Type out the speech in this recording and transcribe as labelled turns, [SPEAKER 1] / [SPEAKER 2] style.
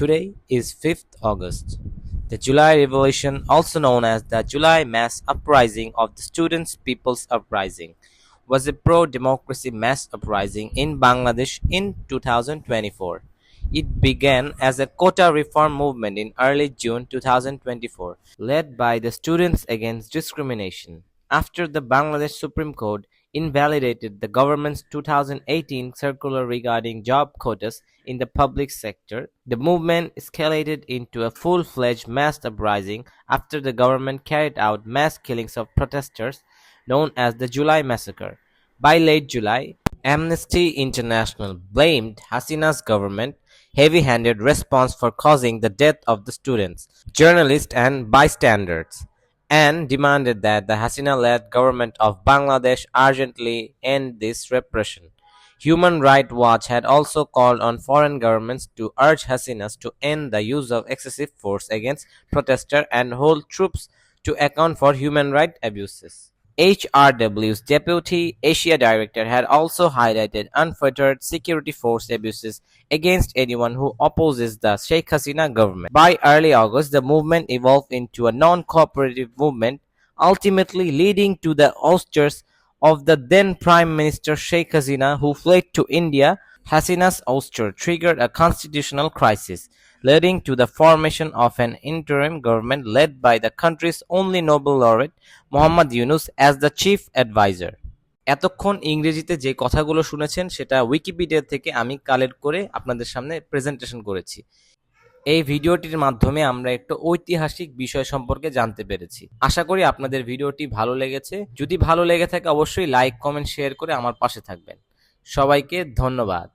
[SPEAKER 1] Today is 5th August. The July Revolution, also known as the July Mass Uprising of the Students' People's Uprising, was a pro democracy mass uprising in Bangladesh in 2024. It began as a quota reform movement in early June 2024, led by the Students Against Discrimination. After the Bangladesh Supreme Court invalidated the government's 2018 circular regarding job quotas in the public sector, the movement escalated into a full fledged mass uprising after the government carried out mass killings of protesters known as the July Massacre. By late July, Amnesty International blamed Hasina's government heavy-handed response for causing the death of the students, journalists and bystanders and demanded that the Hasina-led government of Bangladesh urgently end this repression. Human Rights Watch had also called on foreign governments to urge Hasinas to end the use of excessive force against protesters and hold troops to account for human rights abuses. HRW's Deputy Asia Director had also highlighted unfettered security force abuses against anyone who opposes the Sheikh Hasina government. By early August, the movement evolved into a non-cooperative movement, ultimately leading to the ousters of the then Prime Minister Sheikh Hasina who fled to India. Hasina's ouster triggered a constitutional crisis, leading to the formation of an interim government led by the country's only Nobel laureate Muhammad Yunus as the chief advisor. এতক্ষণ ইংরেজিতে যে কথাগুলো শুনেছেন সেটা Wikipedia থেকে আমি collect করে আপনাদের সামনে প্রেজেন্টেশন করেছি এই ভিডিওটির মাধ্যমে আমরা একটু ঐতিহাসিক বিষয় সম্পর্কে জানতে পেরেছি আশা করি আপনাদের ভিডিওটি ভালো লেগেছে যদি ভালো লেগে থাকে অবশ্যই লাইক কমেন্ট শেয়ার করে আমার পাশে থাকবেন সবাইকে ধন্যবাদ।